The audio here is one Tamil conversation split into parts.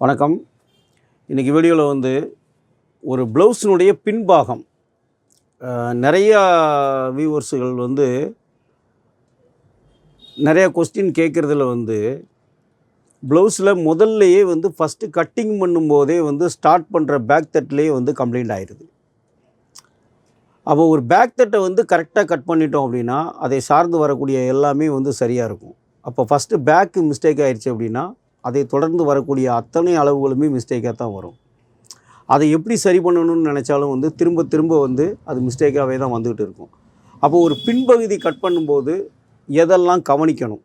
வணக்கம். இன்றைக்கி வீடியோவில் வந்து ஒரு ப்ளவுஸினுடைய பின்பாகம். நிறையா வியூவர்ஸுகள் வந்து நிறையா கொஸ்டின் கேட்குறதுல வந்து ப்ளவுஸில் முதல்லையே வந்து ஃபஸ்ட்டு கட்டிங் பண்ணும்போதே வந்து ஸ்டார்ட் பண்ணுற பேக் தட்லேயே வந்து கம்ப்ளைண்ட் ஆயிடுது அப்போ ஒரு பேக் தட்டை வந்து கரெக்டாக கட் பண்ணிட்டோம் அப்படின்னா அதை சார்ந்து வரக்கூடிய எல்லாமே வந்து சரியாக இருக்கும். அப்போ ஃபஸ்ட்டு பேக்கு மிஸ்டேக் ஆயிடுச்சு அப்படின்னா அதை தொடர்ந்து வரக்கூடிய அத்தனை அளவுகளுமே மிஸ்டேக்காக தான் வரும். அதை எப்படி சரி பண்ணணும்னு நினச்சாலும் வந்து திரும்ப திரும்ப வந்து அது மிஸ்டேக்காகவே தான் வந்துக்கிட்டு இருக்கும். அப்போ ஒரு பின்பகுதி கட் பண்ணும்போது எதெல்லாம் கவனிக்கணும்?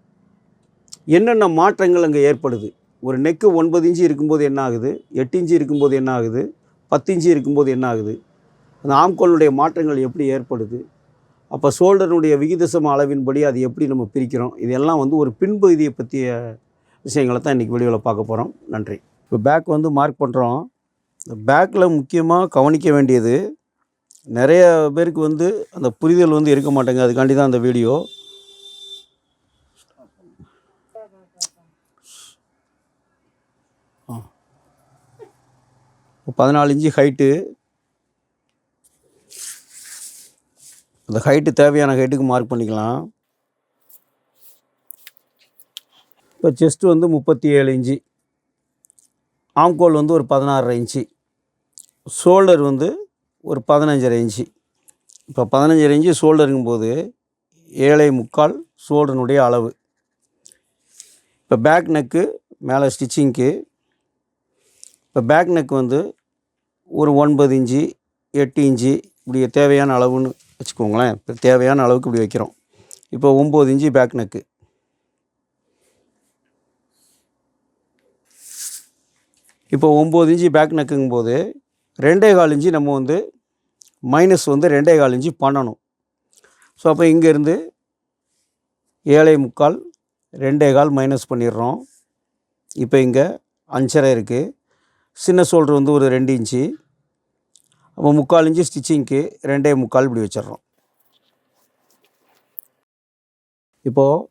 என்னென்ன மாற்றங்கள் அங்கே ஏற்படுது? ஒரு நெக்கு ஒன்பது இன்ச்சு இருக்கும்போது என்ன ஆகுது? எட்டு இன்ச்சு இருக்கும்போது என்ன ஆகுது? பத்து இன்ச்சு இருக்கும்போது என்ன ஆகுது? அந்த ஆம்கோலுடைய மாற்றங்கள் எப்படி ஏற்படுது? அப்போ ஷோல்டருடைய விகிதசம அளவின்படி அது எப்படி நம்ம பிரிக்கிறோம்? இதெல்லாம் வந்து ஒரு பின்பகுதியை பற்றிய விஷயங்களை தான் இன்றைக்கி வீடியோவில் பார்க்க போகிறோம் நன்றி. இப்போ பேக் வந்து மார்க் பண்ணுறோம் பேக்கில் முக்கியமாக கவனிக்க வேண்டியது நிறைய பேருக்கு வந்து அந்த புரிதல் வந்து இருக்க மாட்டேங்க அதுக்காண்டி தான் அந்த வீடியோ. பதினாலு இன்ச்சு ஹைட்டு அந்த ஹைட்டு தேவையான ஹைட்டுக்கு மார்க் பண்ணிக்கலாம். இப்போ செஸ்ட் வந்து முப்பத்தி ஏழு இன்ச்சு ஆம்கோல் வந்து ஒரு பதினாறரை இன்ச்சு. ஷோல்டர் வந்து ஒரு பதினஞ்சரை இன்ச்சு. இப்போ பதினஞ்சரை இன்ச்சு ஷோல்டருங்கும்போது ஏழை முக்கால் ஷோல்டருனுடைய அளவு. இப்போ பேக் நெக்கு மேலே ஸ்டிச்சிங்க்கு இப்போ பேக் நெக் வந்து ஒரு ஒன்பது இன்ச்சு எட்டு இன்ச்சு இப்படி தேவையான அளவுன்னு வச்சுக்கோங்களேன். இப்போ தேவையான அளவுக்கு இப்படி வைக்கிறோம். இப்போ ஒம்பது இன்ச்சு பேக் நெக்கு இப்போ ஒம்பது இன்ச்சு பேக் நெக்குங்கும்போது ரெண்டே கால் இன்ச்சு நம்ம வந்து மைனஸ் வந்து ரெண்டே கால் இன்ச்சு பண்ணணும். ஸோ அப்போ இங்கேருந்து ஏழை முக்கால் ரெண்டே கால் மைனஸ் பண்ணிடுறோம். இப்போ இங்கே அஞ்சரை இருக்குது சின்ன சோல்டர் வந்து ஒரு ரெண்டு இன்ச்சு. அப்போ முக்கால் இன்ச்சு ஸ்டிச்சிங்க்கு ரெண்டே முக்கால் இப்படி வச்சிடுறோம். இப்போது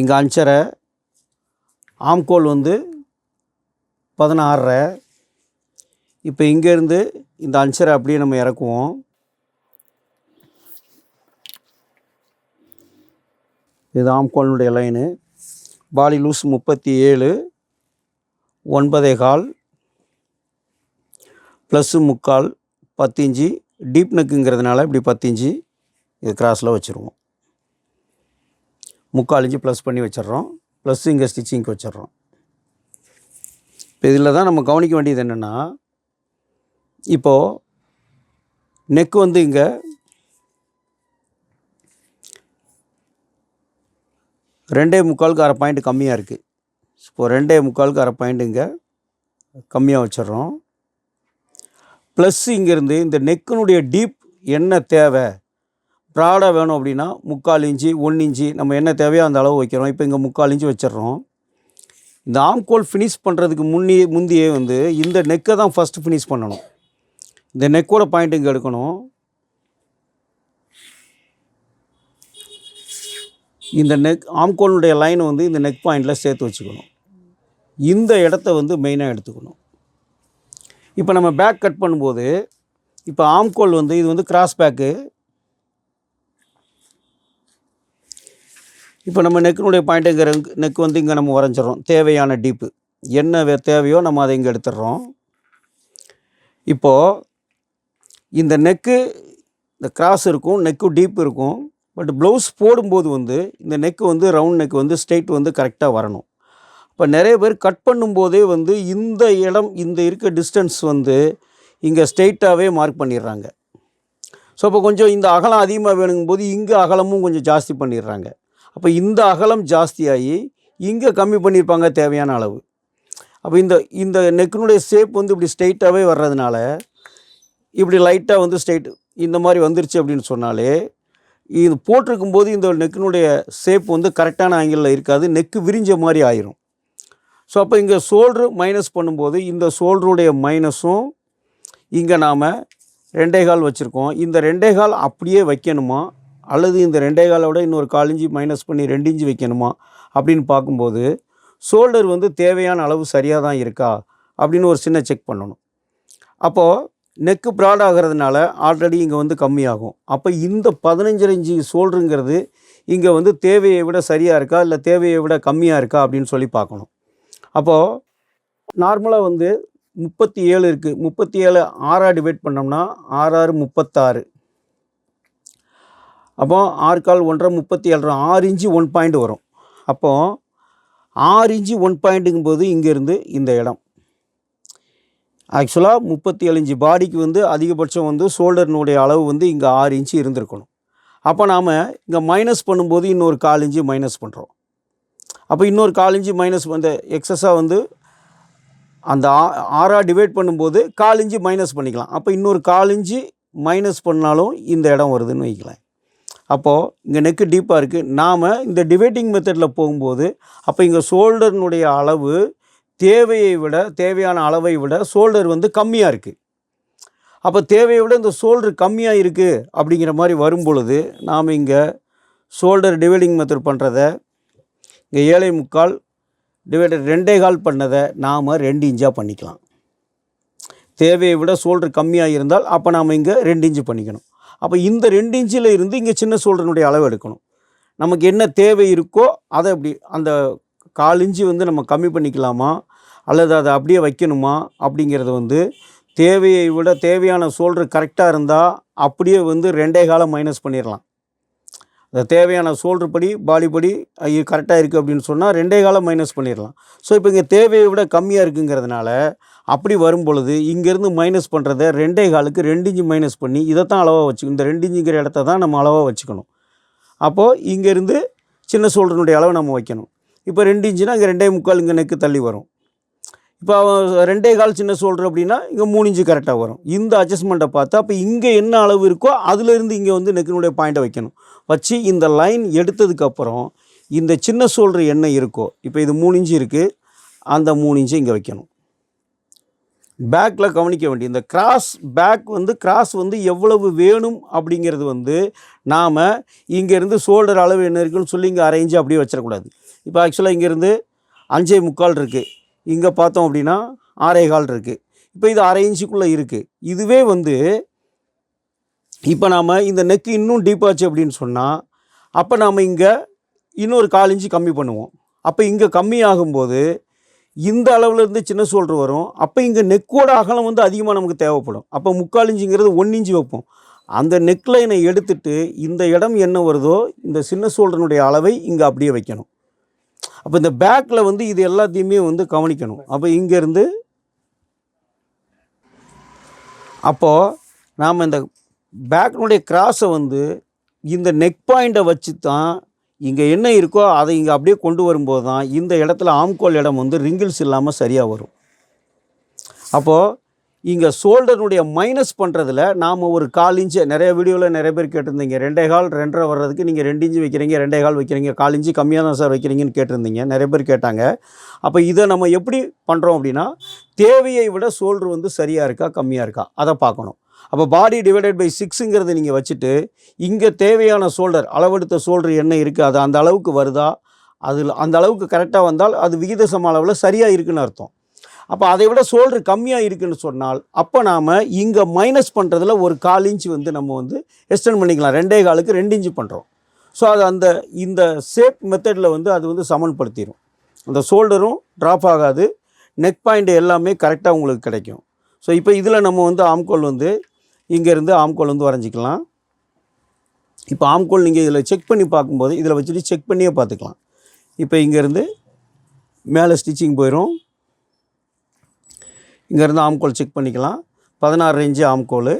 இங்கே அஞ்சரை ஆம்கோல் வந்து பதினாறரை. இப்போ இங்கேருந்து இந்த அஞ்சரை அப்படியே நம்ம இறக்குவோம். இது ஆம்கோலினுடைய லைனு. பாலி லூஸ் முப்பத்தி ஏழு ஒன்பதே கால். ப்ளஸ்ஸு முக்கால் பத்து இஞ்சி டீப் நெக்குங்கிறதுனால இப்படி பத்து இன்ச்சு இது கிராஸில் வச்சுருவோம். முக்கால் இஞ்சி ப்ளஸ் பண்ணி வச்சிட்றோம். ப்ளஸ் இங்கே ஸ்டிச்சிங்க்கு வச்சிட்றோம். இப்போ இதில் தான் நம்ம கவனிக்க வேண்டியது என்னென்னா இப்போது நெக் வந்து இங்கே ரெண்டே முக்காலுக்கு அரை பாயிண்ட் கம்மியாக இருக்குது இப்போது ரெண்டே முக்காலுக்கு அரை பாயிண்ட் இங்கே கம்மியாக வச்சிடுறோம். ப்ளஸ் இங்கேருந்து இந்த நெக்கினுடைய டீப் என்ன தேவை? ப்ராடாக வேணும் அப்படின்னா முக்கால் இன்ச்சு ஒன் இன்ச்சு நம்ம என்ன தேவையோ அந்த அளவு வைக்கிறோம். இப்போ இங்கே முக்கால் இன்ச்சு வச்சிடுறோம். இந்த ஆம்கோல் ஃபினிஷ் பண்ணுறதுக்கு முன்னே முந்தையே வந்து இந்த நெக்கை தான் ஃபஸ்ட்டு ஃபினிஷ் பண்ணணும். இந்த நெக்கோட பாயிண்ட் இங்கே எடுக்கணும். இந்த நெக் ஆம்கோனுடைய லைன் வந்து இந்த நெக் பாயிண்டில் சேர்த்து வச்சுக்கணும். இந்த இடத்த வந்து மெயினாக எடுத்துக்கணும். இப்போ நம்ம பேக் கட் பண்ணும்போது இப்போ ஆம்கோல் வந்து இது வந்து கிராஸ் பேக்கு இப்போ நம்ம நெக்கினுடைய பாயிண்ட் இங்கே நெக் வந்து இங்கே நம்ம வரைஞ்சிடறோம் தேவையான டீப்பு என்ன வே- தேவையோ நம்ம அதை இங்கே எடுத்துடுறோம். இப்போது இந்த நெக்கு இந்த கிராஸ் இருக்கும் நெக்கு டீப் இருக்கும். பட் ப்ளவுஸ் போடும்போது வந்து இந்த நெக்கு வந்து ரவுண்ட் நெக் வந்து ஸ்ட்ரெயிட் வந்து கரெக்டாக வரணும். இப்போ நிறைய பேர் கட் பண்ணும்போதே வந்து இந்த இடம் இந்த இருக்க டிஸ்டன்ஸ் வந்து இங்கே ஸ்ட்ரெயிட்டாகவே மார்க் பண்ணிடுறாங்க. ஸோ இப்போ கொஞ்சம் இந்த அகலம் அதிகமாக வேணுங்கும்போது இங்கே அகலமும் கொஞ்சம் ஜாஸ்தி பண்ணிடுறாங்க. அப்போ இந்த அகலம் ஜாஸ்தியாகி இங்கே கம்மி பண்ணியிருப்பாங்க தேவையான அளவு. அப்போ இந்த இந்த நெக்கினுடைய ஷேப் வந்து இப்படி ஸ்ட்ரெயிட்டாகவே வர்றதுனால இப்படி லைட்டாக வந்து ஸ்ட்ரெயிட் இந்த மாதிரி வந்துருச்சு அப்படின்னு சொன்னாலே இது போட்டிருக்கும் போது இந்த நெக்கினுடைய ஷேப் வந்து கரெக்டான ஆங்கிளில் இருக்காது நெக்கு விரிஞ்ச மாதிரி ஆயிரும். ஸோ அப்போ இங்கே ஷோல்ட்ரு மைனஸ் பண்ணும்போது இந்த ஷோல்டருடைய மைனஸும் இங்கே நாம் ரெண்டே கால் வச்சுருக்கோம். இந்த ரெண்டே கால் அப்படியே வைக்கணுமா? அல்லது இந்த ரெண்டே காலை விட இன்னொரு கால் இஞ்சி மைனஸ் பண்ணி ரெண்டு இஞ்சி வைக்கணுமா அப்படின்னு பார்க்கும்போது ஷோல்டர் வந்து தேவையான அளவு சரியாக தான் இருக்கா அப்படின்னு ஒரு சின்ன செக் பண்ணணும். அப்போது நெக்கு ப்ராட் ஆகிறதுனால ஆல்ரெடி இங்கே வந்து கம்மியாகும். அப்போ இந்த பதினஞ்சரை இஞ்சி ஷோல்டருங்கிறது இங்கே வந்து தேவையை விட சரியாக இருக்கா? இல்லை தேவையை விட கம்மியாக இருக்கா? அப்படின்னு சொல்லி பார்க்கணும். அப்போது நார்மலாக வந்து முப்பத்தி ஏழு இருக்குது முப்பத்தி ஏழு ஆறாக டிவைட் பண்ணோம்னா ஆறாறு முப்பத்தாறு. அப்போ ஆறு கால் ஒன்றரை முப்பத்தி ஏழு ஆறு இன்ச்சு ஒன் பாயிண்ட் வரும். அப்போது ஆறு இன்ச்சு ஒன் பாயிண்ட்டுங்கும்போது இங்கேருந்து இந்த இடம். ஆக்சுவலாக முப்பத்தி ஏழு இன்ச்சு பாடிக்கு வந்து அதிகபட்சம் வந்து ஷோல்டர்னுடைய அளவு வந்து இங்கே ஆறு இன்ச்சு இருந்திருக்கணும். அப்போ நாம் இங்கே மைனஸ் பண்ணும்போது இன்னொரு கால் இன்ச்சு மைனஸ் பண்ணுறோம் அப்போ இன்னொரு கால் இன்ச்சு மைனஸ் அந்த எக்ஸஸாக வந்து அந்த ஆ- டிவைட் பண்ணும்போது கால் இன்ச்சு மைனஸ் பண்ணிக்கலாம். அப்போ இன்னொரு கால் இன்ச்சு மைனஸ் பண்ணாலும் இந்த இடம் வருதுன்னு வைக்கலாம் அப்போது இங்கே நெக்கு டீப்பாக இருக்குது நாம் இந்த டிவைட்டிங் மெத்தடில் போகும்போது அப்போ இங்கே ஷோல்டர்னுடைய அளவு தேவையை விட தேவையான அளவை விட ஷோல்டர் வந்து கம்மியாக இருக்குது அப்போ தேவையை விட இந்த ஷோல்டர் கம்மியாக இருக்குது அப்படிங்கிற மாதிரி வரும் பொழுது நாம் இங்கே ஷோல்டர் டிவைடிங் மெத்தட் பண்ணுறத இங்கே ஏழை முக்கால் டிவைடர் ரெண்டே கால் பண்ணதை நாம் ரெண்டு இன்ச்சாக பண்ணிக்கலாம். தேவையை விட ஷோல்டர் கம்மியாக இருந்தால் அப்போ நாம் இங்கே ரெண்டு இன்ச்சு பண்ணிக்கணும். அப்போ இந்த ரெண்டு இன்ச்சில் இருந்து இங்கே சின்ன ஷோல்டருடைய அளவு எடுக்கணும். நமக்கு என்ன தேவை இருக்கோ அதை அப்படி அந்த கால் இஞ்சி வந்து நம்ம கம்மி பண்ணிக்கலாமா? அல்லது அதை அப்படியே வைக்கணுமா? அப்படிங்கிறது வந்து தேவையை விட தேவையான சோல்டர் கரெக்டாக இருந்தால் அப்படியே வந்து ரெண்டே காலம் மைனஸ் பண்ணிடலாம் அந்த தேவையான சோல்டர் படி பாடி படி கரெக்டாக இருக்குது அப்படின்னு சொன்னால் ரெண்டே காலம் மைனஸ் பண்ணிடலாம் ஸோ இப்போ இங்கே தேவையை விட கம்மியாக இருக்குங்கிறதுனால அப்படி வரும் பொழுது இங்கேருந்து மைனஸ் பண்ணுறத ரெண்டே காலுக்கு ரெண்டு இன்ச்சு மைனஸ் பண்ணி இதை தான் அளவாக வச்சுக்கணும். இந்த ரெண்டு இன்ச்சுங்கிற இடத்த தான் நம்ம அளவாக வச்சுக்கணும். அப்போது இங்கேருந்து சின்ன ஷோல்டருடைய அளவை நம்ம வைக்கணும். இப்போ ரெண்டு இன்ச்சுனா இங்கே ரெண்டே முக்கால் இங்கே நெக்கு தள்ளி வரும். இப்போ அவன் ரெண்டே கால் சின்ன சோல்டர் அப்படின்னா இங்கே மூணு இன்ச்சு கரெக்டாக வரும். இந்த அட்ஜஸ்ட்மெண்ட்டை பார்த்தா அப்போ இங்கே என்ன அளவு இருக்கோ அதுலேருந்து இங்கே வந்து நெக்கினுடைய பாயிண்ட்டை வைக்கணும். வச்சு இந்த லைன் எடுத்ததுக்கப்புறம் இந்த சின்ன சோல்டர் என்ன இருக்கோ இப்போ இது மூணு இன்ச்சு இருக்குது அந்த மூணு இன்ச்சு இங்கே வைக்கணும். பேக்கில் கவனிக்க வேண்டிய இந்த கிராஸ் பேக் வந்து கிராஸ் வந்து எவ்வளவு வேணும் அப்படிங்கிறது வந்து நாம் இங்கேருந்து ஷோல்டர் அளவு என்ன இருக்குன்னு சொல்லி இங்கே அரை அப்படியே வச்சிடக்கூடாது. இப்போ ஆக்சுவலாக இங்கேருந்து அஞ்சே முக்கால் இருக்குது இங்கே பார்த்தோம் அப்படின்னா ஆறே கால் இருக்குது இப்போ இது அரை இன்ச்சுக்குள்ளே இருக்குது இதுவே வந்து இப்போ நாம் இந்த நெக்கு இன்னும் டீப்பாச்சு அப்படின்னு சொன்னால் அப்போ நாம் இங்கே இன்னொரு கால் இன்ச்சு கம்மி பண்ணுவோம். அப்போ இங்கே கம்மியாகும்போது இந்த அளவுலேருந்து சின்ன சோல்டர் வரும். அப்போ இங்கே நெக்கோட அகலம் வந்து அதிகமாக நமக்கு தேவைப்படும். அப்போ முக்கால் இன்ச்சுங்கிறது ஒன் இன்ச்சு வைப்போம். அந்த நெக் லைனை எடுத்துட்டு இந்த இடம் என்ன வருதோ இந்த சின்ன ஷோல்டருடைய அளவை இங்கே அப்படியே வைக்கணும். அப்போ இந்த பேக்கில் வந்து இது எல்லாத்தையுமே வந்து கவனிக்கணும். அப்போ இங்கேருந்து அப்போது நாம் இந்த பேக்கினுடைய கிராஸை வந்து இந்த நெக் பாயிண்ட்டை வச்சு தான் இங்கே என்ன இருக்கோ அதை இங்கே அப்படியே கொண்டு வரும்போது தான் இந்த இடத்துல ஆம்கோல் இடம் வந்து ரிங்கிள்ஸ் இல்லாமல் சரியாக வரும். அப்போது இங்கே ஷோல்டருடைய மைனஸ் பண்ணுறதுல நாம் ஒரு கால் இன்ச்சு நிறைய வீடியோவில் நிறைய பேர் கேட்டிருந்தீங்க. ரெண்டே கால் ரெண்டரை வர்றதுக்கு நீங்கள் ரெண்டு இன்ச்சு வைக்கிறீங்க ரெண்டே கால் வைக்கிறீங்க கால் இன்ச்சு கம்மியாக தான் சார் வைக்கிறீங்கன்னு கேட்டிருந்தீங்க. நிறைய பேர் கேட்டாங்க. அப்போ இதை நம்ம எப்படி பண்ணுறோம் அப்படின்னா தேவையை விட ஷோல்டர் வந்து சரியாக இருக்கா கம்மியாக இருக்கா அதை பார்க்கணும். அப்போ பாடி டிவைடட் பை சிக்ஸுங்கிறத நீங்கள் வச்சுட்டு இங்கே தேவையான சோல்டர் அளவெடுத்த சோல்டர் என்ன இருக்குது அது அந்த அளவுக்கு வருதா? அதில் அந்த அளவுக்கு கரெக்டாக வந்தால் அது விகித சம அளவில் சரியாக இருக்குன்னு அர்த்தம். அப்போ அதை விட சோல்டர் கம்மியாக இருக்குன்னு சொன்னால் அப்போ நாம் இங்கே மைனஸ் பண்ணுறதுல ஒரு கால் இன்ச் வந்து நம்ம வந்து எக்ஸ்டெண்ட் பண்ணிக்கலாம். ரெண்டே காலுக்கு ரெண்டு இன்ச்சு பண்ணுறோம் ஸோ அது அந்த இந்த ஷேப் மெத்தடில் வந்து அது வந்து சமன்படுத்திடும் அந்த ஷோல்டரும் ட்ராப் ஆகாது. நெக் பாயிண்ட் எல்லாமே கரெக்டாக உங்களுக்கு கிடைக்கும். ஸோ இப்போ இதில் நம்ம வந்து ஆம்கோல் வந்து இங்கேருந்து ஆம்கோல் வந்து வரைஞ்சிக்கலாம். இப்போ ஆம்கோல் நீங்கள் இதில் செக் பண்ணி பார்க்கும்போது இதில் வச்சுட்டு செக் பண்ணியே பார்த்துக்கலாம். இப்போ இங்கேருந்து மேலே ஸ்டிச்சிங் போயிடும் இங்கேருந்து ஆம்கோல் செக் பண்ணிக்கலாம். பதினாறு ரேஞ்சு ஆம்கோல்.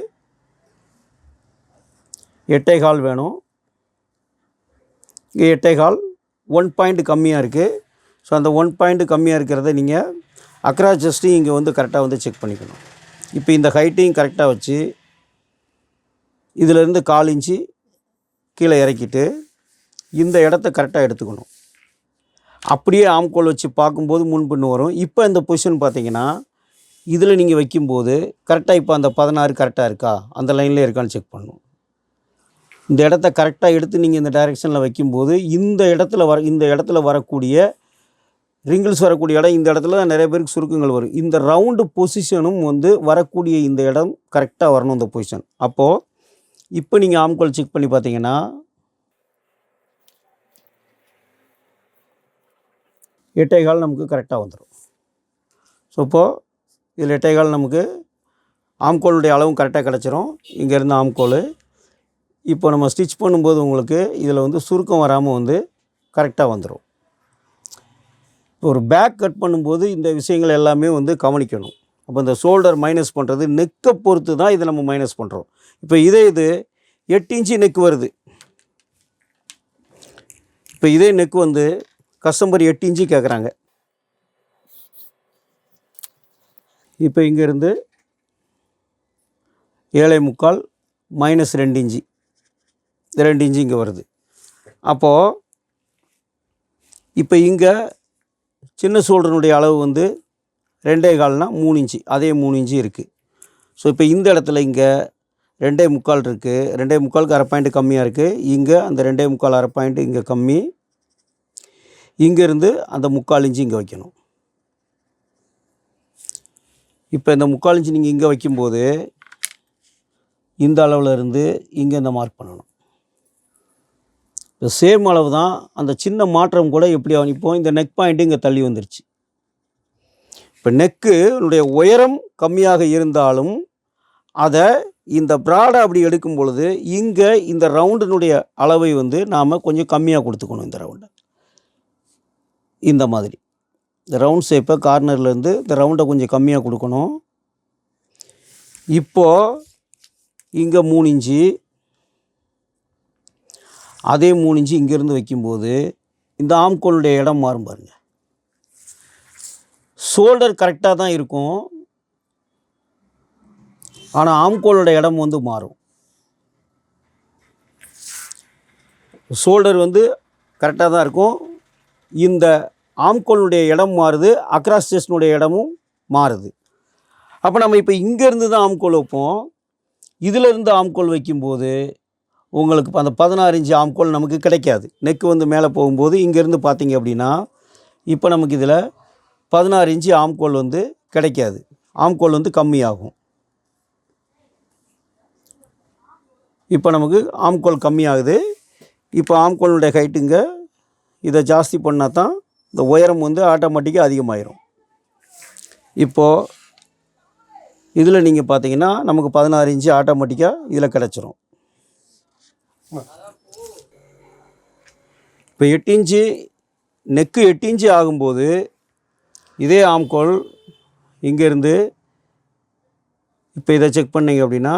எட்டே கால் வேணும். இங்கே எட்டே கால் ஒன் பாயிண்ட் கம்மியாக இருக்குது ஸோ அந்த ஒன் பாயிண்ட் கம்மியாக இருக்கிறத நீங்கள் அக்ரா ஜஸ்ட்டையும் இங்கே வந்து கரெக்டாக வந்து செக் பண்ணிக்கணும். இப்போ இந்த ஹைட்டையும் கரெக்டாக வச்சு இதிலேருந்து கால் இன்ச்சு கீழே இறக்கிட்டு இந்த இடத்த கரெக்டாக எடுத்துக்கணும். அப்படியே ஆம்கோல் வச்சு பார்க்கும்போது முன்பின்னு வரும். இப்போ இந்த பொசிஷன் பார்த்தீங்கன்னா இதில் நீங்கள் வைக்கும்போது கரெக்டாக இப்போ அந்த பதினாறு கரெக்டாக இருக்கா? அந்த லைன்லேயே இருக்கான்னு செக் பண்ணணும். இந்த இடத்த கரெக்டாக எடுத்து நீங்கள் இந்த டைரெக்ஷனில் வைக்கும்போது இந்த இடத்துல வர இந்த இடத்துல வரக்கூடிய ரிங்கிள்ஸ் வரக்கூடிய இடம் இந்த இடத்துல தான் நிறைய பேருக்கு சுருக்கங்கள் வரும். இந்த ரவுண்டு பொசிஷனும் வந்து வரக்கூடிய இந்த இடம் கரெக்டாக வரணும் இந்த பொசிஷன் அப்போது இப்போ நீங்கள் ஆம்கோல் செக் பண்ணி பார்த்தீங்கன்னா எட்டே கால் நமக்கு கரெக்டாக வந்துடும் ஸோ இப்போது இதில் எட்டே கால் நமக்கு ஆம்கோலுடைய அளவும் கரெக்டாக கிடச்சிரும். இங்கேருந்து ஆம்கோல் இப்போ நம்ம ஸ்டிச் பண்ணும்போது உங்களுக்கு இதில் வந்து சுருக்கம் வராமல் வந்து கரெக்டாக வந்துடும் ஒரு பேக் கட் பண்ணும்போது இந்த விஷயங்கள் எல்லாமே வந்து கவனிக்கணும். அப்போ இந்த ஷோல்டர் மைனஸ் பண்ணுறது நெக்கை பொறுத்து தான் இதை நம்ம மைனஸ் பண்ணுறோம் இப்போ இதே இது எட்டு இன்ச்சு நெக் வருது. இப்போ இதே நெக் வந்து கஸ்டமர் எட்டு இன்ச்சு கேட்குறாங்க இப்போ இங்கேருந்து ஏழை முக்கால் மைனஸ் ரெண்டு இன்ச்சு. ரெண்டு இன்ச்சு இங்கே வருது. அப்போது இப்போ இங்கே சின்ன சோல்டனுடைய அளவு வந்து ரெண்டே கால்னால் மூணு இன்ச்சு. அதே மூணு இன்ச்சு இருக்குது ஸோ இப்போ இந்த இடத்துல இங்கே ரெண்டே முக்கால் இருக்குது ரெண்டே முக்காலுக்கு அரை பாயிண்ட் கம்மியாக இருக்குது இங்கே அந்த ரெண்டே முக்கால் அரை பாயிண்ட் இங்கே கம்மி. இங்கேருந்து அந்த முக்கால் இன்ச்சு இங்கே வைக்கணும். இப்போ இந்த முக்கால் இன்ச்சு நீங்கள் இங்கே வைக்கும்போது இந்த அளவில் இருந்து இங்கே இந்த மார்க் பண்ணணும். இப்போ சேம் அளவு தான் அந்த சின்ன மாற்றம் கூட எப்படி ஆகும்? இப்போ இந்த நெக் பாயிண்ட்டு இங்கே தள்ளி வந்துருச்சு. இப்போ நெக்குனுடைய உயரம் கம்மியாக இருந்தாலும் அதை இந்த ப்ராடை அப்படி எடுக்கும் பொழுது இங்கே இந்த ரவுண்டினுடைய அளவை வந்து நாம் கொஞ்சம் கம்மியாக கொடுத்துக்கணும் இந்த ரவுண்டை இந்த மாதிரி. இந்த ரவுண்ட் ஷேப்பை கார்னர்லேருந்து இந்த ரவுண்டை கொஞ்சம் கம்மியாக கொடுக்கணும். இப்போது இங்கே மூணு இன்ச்சு அதே மூணு இன்ச்சு இங்கேருந்து வைக்கும்போது இந்த ஆம்கோலுடைய இடம் மாறும் பாருங்கள் ஷோல்டர் கரெக்டாக தான் இருக்கும். ஆனால் ஆம்கோலோட இடம் வந்து மாறும். ஷோல்டர் வந்து கரெக்டாக தான் இருக்கும். இந்த ஆம்கோலுடைய இடம் மாறுது அக்ராஸ் செஸ்னுடைய இடமும் மாறுது. அப்போ நம்ம இப்போ இங்கேருந்து தான் ஆம்கோல் வைப்போம். இதிலிருந்து ஆம்கோல் வைக்கும்போது உங்களுக்கு அந்த பதினாறு இன்ச்சு ஆம்கோல் நமக்கு கிடைக்காது. நெக்கு வந்து மேலே போகும்போது இங்கேருந்து பார்த்தீங்க அப்படின்னா இப்போ நமக்கு இதில் பதினாறு இன்ச்சு ஆம்கோல் வந்து கிடைக்காது. ஆம்கோல் வந்து கம்மியாகும். இப்போ நமக்கு ஆம்கோல் கம்மியாகுது. இப்போ ஆம்கோலுடைய ஹைட்டுங்க இதை ஜாஸ்தி பண்ணால் தான் இந்த உயரம் வந்து ஆட்டோமேட்டிக்காக அதிகமாயிரும். இப்போது இதில் நீங்கள் பார்த்தீங்கன்னா நமக்கு பதினாறு இன்ச்சு ஆட்டோமேட்டிக்காக இதில் கிடச்சிரும். இப்போ எட்டு இன்ச்சு நெக்கு எட்டு இன்ச்சு ஆகும்போது இதே ஆம்கோல் இங்கேருந்து இப்போ இதை செக் பண்ணீங்க அப்படின்னா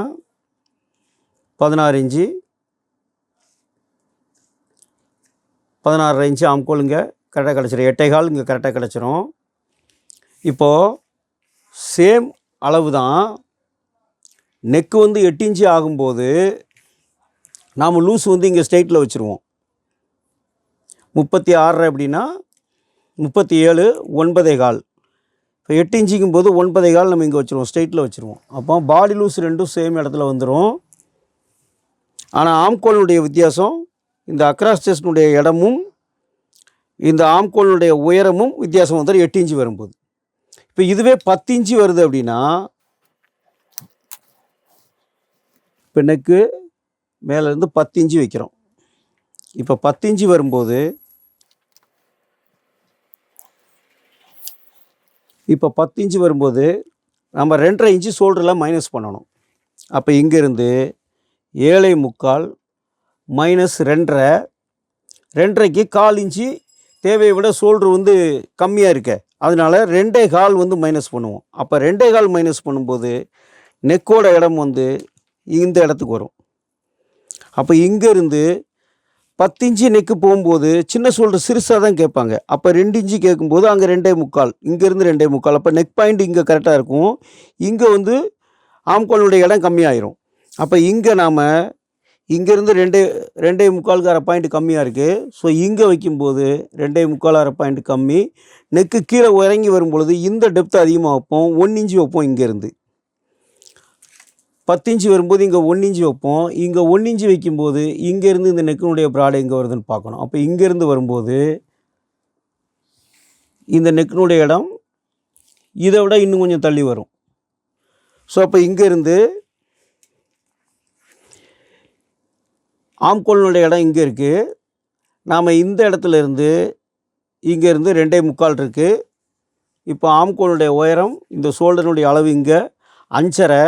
பதினாறு இன்ச்சு பதினாறு இன்ச்சு ஆம்கோல் இங்கே கரெக்டாக கிடச்சிரும். எட்டை கால் இங்கே கரெக்டாக கிடச்சிரும். இப்போது சேம் அளவு தான் நெக்கு வந்து எட்டு இன்ச்சு ஆகும்போது நாம் லூஸ் வந்து இங்கே ஸ்டேட்டில் வச்சுருவோம். முப்பத்தி ஆறரை அப்படின்னா முப்பத்தி ஏழு ஒன்பதே கால். இப்போ எட்டு இன்ச்சிக்கும் போது ஒன்பதே கால் நம்ம இங்கே வச்சுருவோம் ஸ்ட்ரெயிட்டில் வச்சுருவோம். அப்போ பாடி லூஸ் ரெண்டும் சேம் இடத்துல வந்துடும் ஆனால் ஆம்கோலினுடைய வித்தியாசம் இந்த அக்ராஸ்டேஷனுடைய இடமும் இந்த ஆம்கோலினுடைய உயரமும் வித்தியாசம் வந்துடும் எட்டு இன்ச்சு வரும்போது. இப்போ இதுவே பத்து இன்ச்சு வருது அப்படின்னா இப்போ எனக்கு மேலேருந்து பத்து இன்ச்சு வைக்கிறோம். இப்போ பத்து இன்ச்சு வரும்போது இப்போ பத்து இன்ச்சு வரும்போது நம்ம ரெண்டரை இன்ச்சு ஷோல்டரில் மைனஸ் பண்ணணும். அப்போ இங்கேருந்து ஏழை முக்கால் மைனஸ் ரெண்டரை ரெண்டரைக்கு கால் இன்ச்சு தேவையை விட ஷோல்ட்ரு வந்து கம்மியாக இருக்க. அதனால் ரெண்டே கால் வந்து மைனஸ் பண்ணுவோம். அப்போ ரெண்டே கால் மைனஸ் பண்ணும்போது நெக்கோட இடம் வந்து இந்த இடத்துக்கு வரும். அப்போ இங்கேருந்து பத்து இன்ச்சு நெக்கு போகும்போது சின்ன ஷோல்டர் சிறுசாக தான் கேட்பாங்க. அப்போ ரெண்டு இன்ச்சு கேட்கும்போது அங்கே ரெண்டே முக்கால் இங்கேருந்து ரெண்டே முக்கால். அப்போ நெக் பாயிண்ட் இங்கே கரெக்டாக இருக்கும். இங்கே வந்து ஆம்கோலுடைய இடம் கம்மியாயிரும். அப்போ இங்கே நாம் இங்கேருந்து ரெண்டே ரெண்டே முக்காலுக்கு அரை பாயிண்ட் கம்மியாக இருக்குது ஸோ இங்கே வைக்கும்போது ரெண்டே முக்கால் அரை பாயிண்ட் கம்மி. நெக்கு கீழே இறங்கி வரும் பொழுது இந்த டெப்த் அதிகமாக வைப்போம். ஒன் இன்ச்சு வைப்போம் இங்கேருந்து. பத்து இன்ச்சு வரும்போது இங்கே ஒன் இன்ச்சு வைப்போம். இங்கே ஒன் இன்ச்சு வைக்கும்போது இங்கேருந்து இந்த நெக்கினுடைய ப்ராடு எங்கே வருதுன்னு பார்க்கணும். அப்போ இங்கேருந்து வரும்போது இந்த நெக்கினுடைய இடம் இதை விட இன்னும் கொஞ்சம் தள்ளி வரும். ஸோ அப்போ இங்கேருந்து ஆம்கோலினுடைய இடம் இங்கே இருக்குது நாம் இந்த இடத்துல இருந்து இங்கேருந்து ரெண்டே முக்கால் இருக்குது இப்போ ஆம்கோலுடைய உயரம் இந்த சோல்டனுடைய அளவு இங்கே அஞ்சரை.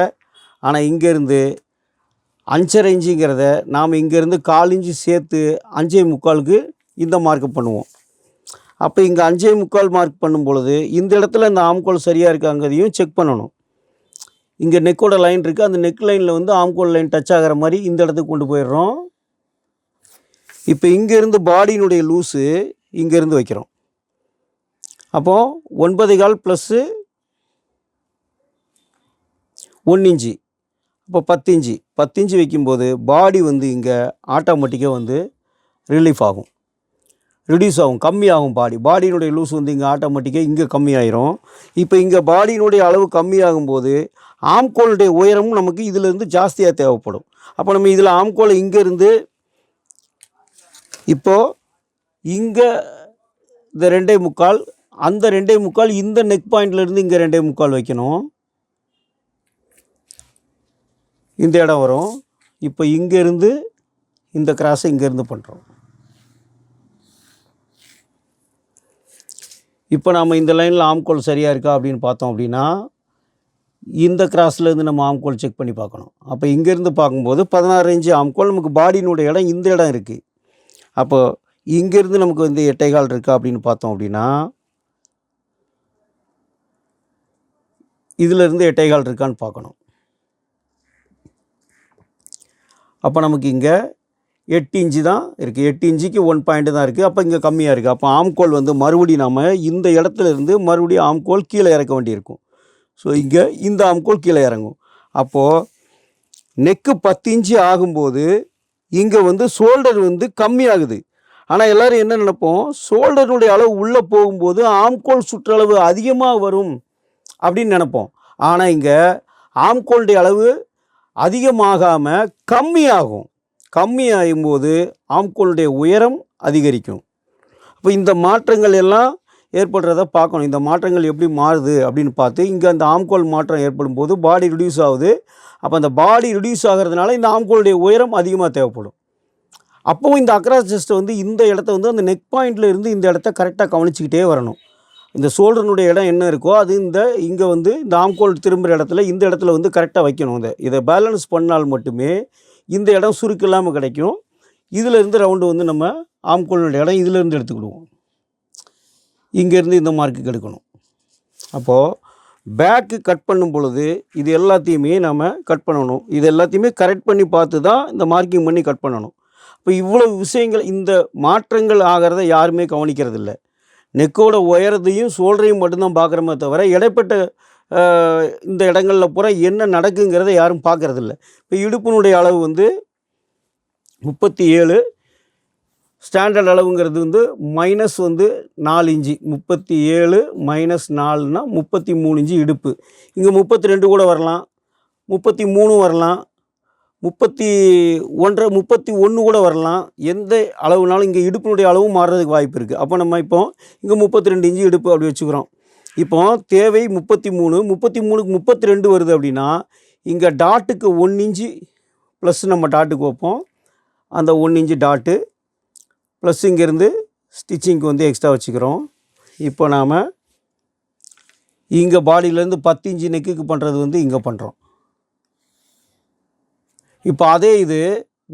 ஆனால் இங்கேருந்து அஞ்சரை இன்ச்சுங்கிறத நாம் இங்கேருந்து கால் இன்ச்சு சேர்த்து அஞ்சே முக்காலுக்கு இந்த மார்க் பண்ணுவோம். அப்போ இங்கே அஞ்சே முக்கால் மார்க் பண்ணும் பொழுது இந்த இடத்துல இந்த ஆம்கோல் சரியாக இருக்காங்கிறதையும் செக் பண்ணணும். இங்கே நெக்கோட லைன் இருக்குது அந்த நெக் லைனில் வந்து ஆம்கோல் லைன் டச் ஆகிற மாதிரி இந்த இடத்துக்கு கொண்டு போயிடுறோம். இப்போ இங்கேருந்து பாடியினுடைய லூஸு இங்கேருந்து வைக்கிறோம். அப்போது ஒன்பது கால் ப்ளஸ்ஸு ஒன்று இன்ச்சு. இப்போ பத்து இன்ச்சு பத்து இன்ச்சு வைக்கும்போது பாடி வந்து இங்கே ஆட்டோமேட்டிக்காக வந்து ரிலீஃப் ஆகும். ரிடியூஸ் ஆகும் கம்மியாகும் பாடி பாடியினுடைய லூஸ் வந்து இங்கே ஆட்டோமேட்டிக்காக இங்கே கம்மியாயிரும். இப்போ இங்கே பாடியினுடைய அளவு கம்மியாகும்போது ஆம்கோளுடைய உயரமும் நமக்கு இதிலேருந்து ஜாஸ்தியாக தேவைப்படும். அப்போ நம்ம இதில் ஆம்கோலை இங்கேருந்து இப்போது இங்கே இந்த ரெண்டே முக்கால் அந்த ரெண்டே முக்கால் இந்த நெக் பாயிண்ட்லேருந்து இங்கே ரெண்டே முக்கால் வைக்கணும். இந்த இடம் வரும். இப்போ இங்கேருந்து இந்த கிராஸை இங்கேருந்து பண்ணுறோம் இப்போ நாம் இந்த லைனில் ஆம்கோல் சரியாக இருக்கா அப்படின்னு பார்த்தோம் அப்படின்னா இந்த கிராஸ்லேருந்து நம்ம ஆம்கோல் செக் பண்ணி பார்க்கணும். அப்போ இங்கேருந்து பார்க்கும்போது பதினாறு இன்ச்சு ஆம்கோல் நமக்கு பாடியினுடைய இடம் இந்த இடம் இருக்குது அப்போ இங்கேருந்து நமக்கு வந்து எட்டைகால் இருக்கா அப்படின்னு பார்த்தோம் அப்படின்னா இதிலிருந்து எட்டைகால் இருக்கான்னு பார்க்கணும். அப்போ நமக்கு இங்கே எட்டு இன்ச்சு தான் இருக்குது எட்டு இன்ச்சுக்கு ஒன் பாயிண்ட் தான் இருக்குது அப்போ இங்கே கம்மியாக இருக்குது அப்போ ஆம்கோல் வந்து மறுபடியும் நம்ம இந்த இடத்துல இருந்து மறுபடியும் ஆம்கோல் கீழே இறக்க வேண்டியிருக்கும். ஸோ இங்கே இந்த ஆம்கோல் கீழே இறங்கும். அப்போது நெக்கு பத்து இன்ச்சு ஆகும்போது இங்கே வந்து ஷோல்டர் வந்து கம்மியாகுது. ஆனால் எல்லோரும் என்ன நினைப்போம்? ஷோல்டருடைய அளவு உள்ளே போகும்போது ஆம்கோல் சுற்றளவு அதிகமாக வரும் அப்படின்னு நினைப்போம். ஆனால் இங்கே ஆம்கோளுடைய அளவு அதிகமாகாமல் கம்மியாகும். கம்மியாகும்போது ஆம்கோளுடைய உயரம் அதிகரிக்கும். அப்போ இந்த மாற்றங்கள் எல்லாம் ஏற்படுறத பார்க்கணும். இந்த மாற்றங்கள் எப்படி மாறுது அப்படின்னு பார்த்து இங்கே அந்த ஆம்கோல் மாற்றம் ஏற்படும் போது பாடி ரிடியூஸ் ஆகுது. அப்போ அந்த பாடி ரிடியூஸ் ஆகிறதுனால இந்த ஆம்கோளுடைய உயரம் அதிகமாக தேவைப்படும். அப்போவும் இந்த அக்ராஸ் டெஸ்ட்டை வந்து இந்த இடத்த வந்து அந்த நெக் பாயிண்ட்லேருந்து இந்த இடத்த கரெக்டாக கவனிச்சிக்கிட்டே வரணும். இந்த ஷோல்டர்னுடைய இடம் என்ன இருக்கோ அது இந்த இங்கே வந்து இந்த ஆம்கோல் திரும்புகிற இடத்துல இந்த இடத்துல வந்து கரெக்டாக வைக்கணும் இதை. இதை பேலன்ஸ் பண்ணால் மட்டுமே இந்த இடம் சுருக்கு இல்லாமல் கிடைக்கும் இதிலேருந்து ரவுண்டு வந்து நம்ம ஆம்கோலினுடைய இடம் இதிலேருந்து எடுத்துக்கிடுவோம். இங்கேருந்து இந்த மார்க்குக்கு எடுக்கணும். அப்போது பேக்கு கட் பண்ணும் பொழுது இது எல்லாத்தையுமே நம்ம கட் பண்ணணும். இது எல்லாத்தையுமே கரெக்ட் பண்ணி பார்த்து தான் இந்த மார்க்கிங் பண்ணி கட் பண்ணணும். இப்போ இவ்வளோ விஷயங்கள் இந்த மாற்றங்கள் ஆகிறத யாருமே கவனிக்கிறதில்ல. நெக்கோட உயரத்தையும் சோல்டரையும் மட்டும்தான் பார்க்குறோமே தவிர இடைப்பட்ட இந்த இடங்களில் பூரா என்ன நடக்குங்கிறத யாரும் பார்க்கறதில்ல. இப்போ இடுப்பினுடைய அளவு வந்து முப்பத்தி ஏழு ஸ்டாண்டர்ட் அளவுங்கிறது வந்து மைனஸ் வந்து நாலு இஞ்சி முப்பத்தி ஏழு மைனஸ் நாலுனா முப்பத்தி மூணு இன்ச்சு இடுப்பு. இங்கே முப்பத்தி ரெண்டு கூட வரலாம். முப்பத்தி மூணு வரலாம். முப்பத்தி ஒன்றரை முப்பத்தி ஒன்று கூட வரலாம். எந்த அளவுனாலும் இங்கே இடுப்பினுடைய அளவும் மாறுறதுக்கு வாய்ப்பு இருக்குது அப்போ நம்ம இப்போ இங்கே முப்பத்தி ரெண்டு இன்ச்சு இடுப்பு அப்படி வச்சுக்கிறோம். இப்போ தேவை முப்பத்தி மூணு முப்பத்தி மூணுக்கு முப்பத்தி ரெண்டு வருது அப்படின்னா இங்கே டாட்டுக்கு ஒன் இன்ச்சு ப்ளஸ் நம்ம டாட்டுக்கு வைப்போம். அந்த ஒன் இன்ச்சு டாட்டு ப்ளஸ் இங்கேருந்து ஸ்டிச்சிங்க்கு வந்து எக்ஸ்ட்ரா வச்சுக்கிறோம். இப்போ நாம் இங்கே பாடியிலேருந்து பத்து இன்ச்சு நெக்குக்கு பண்ணுறது வந்து இங்கே பண்ணுறோம் இப்போ அதே இது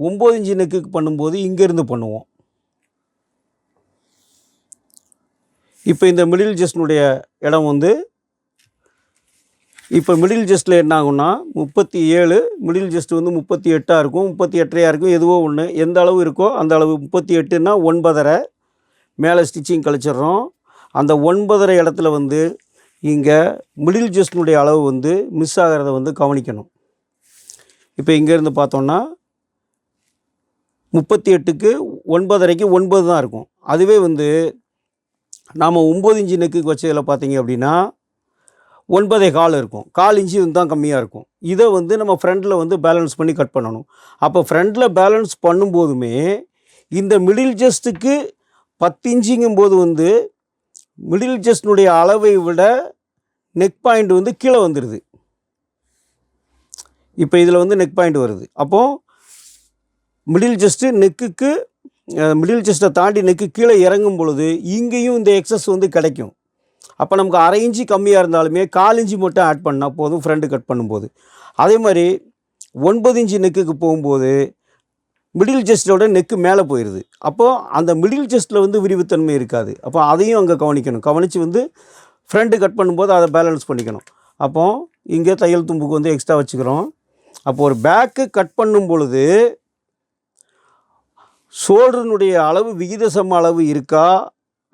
ஒம்பது இன்ச்சு நெக்குக்கு பண்ணும்போது இங்கேருந்து பண்ணுவோம். இப்போ இந்த மிடில் ஜஸ்டினுடைய இடம் வந்து இப்போ மிடில் ஜெஸ்ட்டில் என்ன ஆகும்னா முப்பத்தி ஏழு மிடில் ஜஸ்ட் வந்து முப்பத்தி எட்டாக இருக்கும் முப்பத்தி எட்டரையாக இருக்கும் எதுவோ ஒன்று எந்த அளவு இருக்கோ அந்த அளவு முப்பத்தி எட்டுன்னா ஒன்பதரை. மேலே ஸ்டிச்சிங் கழிச்சிடுறோம். அந்த ஒன்பதரை இடத்துல வந்து இங்கே மிடில் ஜஸ்டினுடைய அளவு வந்து மிஸ் ஆகிறத வந்து கவனிக்கணும். இப்போ இங்கேருந்து பார்த்தோன்னா முப்பத்தி எட்டுக்கு ஒன்பதரைக்கு ஒன்பது தான் இருக்கும். அதுவே வந்து நாம் ஒம்பது இன்ச்சு நெக்குக்கு வச்சதில் பார்த்தீங்க அப்படின்னா ஒன்பதே கால் இருக்கும். கால் இன்ச்சு வந்து தான் கம்மியாக இருக்கும். இதை வந்து நம்ம ஃப்ரண்டில் வந்து பேலன்ஸ் பண்ணி கட் பண்ணணும். அப்போ ஃப்ரண்டில் பேலன்ஸ் பண்ணும்போதுமே இந்த மிடில் ஜஸ்ட்டுக்கு பத்து இன்ச்சுங்கும் போது வந்து மிடில் ஜஸ்டினுடைய அளவை விட நெக் பாயிண்ட் வந்து கீழே வந்துடுது இப்போ இதில் வந்து நெக் பாயிண்ட் வருது. அப்போது மிடில் ஜஸ்ட்டு நெக்குக்கு மிடில் செஸ்ட்டை தாண்டி நெக்கு கீழே இறங்கும் பொழுது இங்கேயும் இந்த எக்ஸஸ் வந்து கிடைக்கும். அப்போ நமக்கு அரை இன்ச்சு கம்மியாக இருந்தாலுமே கால் இன்ச்சு மட்டும் ஆட் பண்ணால் போதும் ஃப்ரெண்டு கட் பண்ணும்போது. அதே மாதிரி ஒன்பது இன்ச்சு நெக்குக்கு போகும்போது மிடில் செஸ்ட்டோட நெக்கு மேலே போயிடுது அப்போது அந்த மிடில் செஸ்ட்டில் வந்து விரிவுத்தன்மை இருக்காது. அப்போ அதையும் அங்கே கவனிக்கணும். கவனித்து வந்து ஃப்ரண்ட்டு கட் பண்ணும்போது அதை பேலன்ஸ் பண்ணிக்கணும். அப்போது இங்கே தையல் தும்புக்கு வந்து எக்ஸ்ட்ரா வச்சுக்கிறோம். அப்போ ஒரு பேக்கு கட் பண்ணும் பொழுது ஷோல்டரினுடைய அளவு விகித சம அளவு இருக்கா?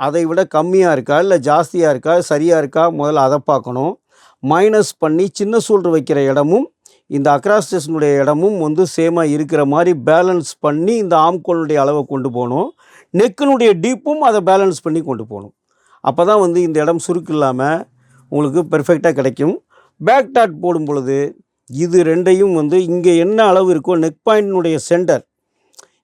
அதை விட கம்மியாக இருக்கா? இல்லை ஜாஸ்தியாக இருக்கா? சரியாக இருக்கா? முதல்ல அதை பார்க்கணும். மைனஸ் பண்ணி சின்ன ஷோல்டர் வைக்கிற இடமும் இந்த அக்ராஸ்டேஷனுடைய இடமும் வந்து சேமாக இருக்கிற மாதிரி பேலன்ஸ் பண்ணி இந்த ஆம்கோலுடைய அளவை கொண்டு போகணும். நெக்கினுடைய டீப்பும் அதை பேலன்ஸ் பண்ணி கொண்டு போகணும். அப்போ தான் வந்து இந்த இடம் சுருக்கு இல்லாமல் உங்களுக்கு பெர்ஃபெக்டாக கிடைக்கும். பேக் டாட் போடும் பொழுது இது ரெண்டையும் வந்து இங்கே என்ன அளவு இருக்கோ நெக் பாயிண்டினுடைய சென்டர்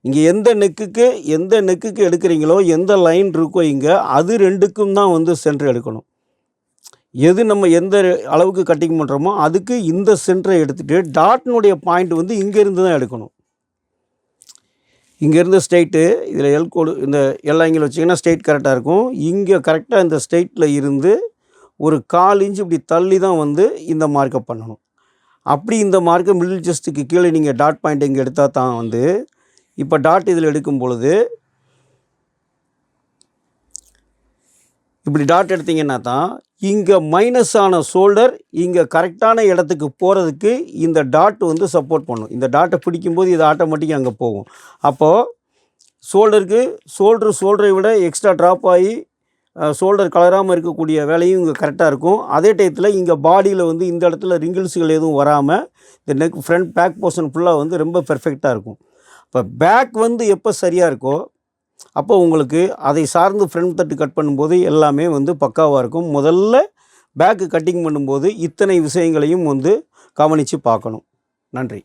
இங்கே எந்த நெக்குக்கு எந்த நெக்குக்கு எடுக்கிறீங்களோ எந்த லைன் இருக்கோ இங்கே அது ரெண்டுக்கும் தான் வந்து சென்டர் எடுக்கணும். எது நம்ம எந்த அளவுக்கு கட்டிங் பண்ணுறோமோ அதுக்கு இந்த சென்டரை எடுத்துகிட்டு டாட்னுடைய பாயிண்ட் வந்து இங்கேருந்து தான் எடுக்கணும். இங்கேருந்து ஸ்ட்ரெயிட்டு இதில் எல் கோடு இந்த எல் இங்கே வச்சிங்கன்னா ஸ்ட்ரெயிட் கரெக்டாக இருக்கும். இங்கே கரெக்டாக இந்த ஸ்டெயிட்டில் இருந்து ஒரு கால் இன்ச்சு இப்படி தள்ளி தான் வந்து இந்த மார்க்கை பண்ணணும். அப்படி இந்த மார்க்கு மிடில் ஜஸ்ட்டுக்கு கீழே நீங்கள் டாட் பாயிண்ட் இங்கே எடுத்தால் தான் வந்து இப்போ டாட் இதில் எடுக்கும் பொழுது இப்படி டாட் எடுத்தீங்கன்னா தான் இங்கே மைனஸ் ஆன ஷோல்டர் இங்கே கரெக்டான இடத்துக்கு போகிறதுக்கு இந்த டாட் வந்து சப்போர்ட் பண்ணும். இந்த டாட்டை பிடிக்கும்போது இது ஆட்டோமேட்டிக்காக அங்கே போகும். அப்போது ஷோல்டருக்கு ஷோல்டர் ஷோல்டரை விட எக்ஸ்ட்ரா ட்ராப் ஆகி ஷோல்டர் கலராமல் இருக்கக்கூடிய வேலையும் இங்கே கரெக்டாக இருக்கும். அதே டயத்தில் இங்கே பாடியில் வந்து இந்த இடத்துல ரிங்கிள்ஸுகள் எதுவும் வராமல் இந்த நெக் ஃப்ரண்ட் பேக் போர்ஷன் ஃபுல்லாக வந்து ரொம்ப பெர்ஃபெக்டாக இருக்கும். இப்போ பேக் வந்து எப்போ சரியாக இருக்கோ அப்போ உங்களுக்கு அதை சார்ந்து ஃப்ரண்ட் தட்டு கட் பண்ணும்போது எல்லாமே வந்து பக்காவாக இருக்கும். முதல்ல பேக்கு கட்டிங் பண்ணும்போது இத்தனை விஷயங்களையும் வந்து கவனித்து பார்க்கணும். நன்றி.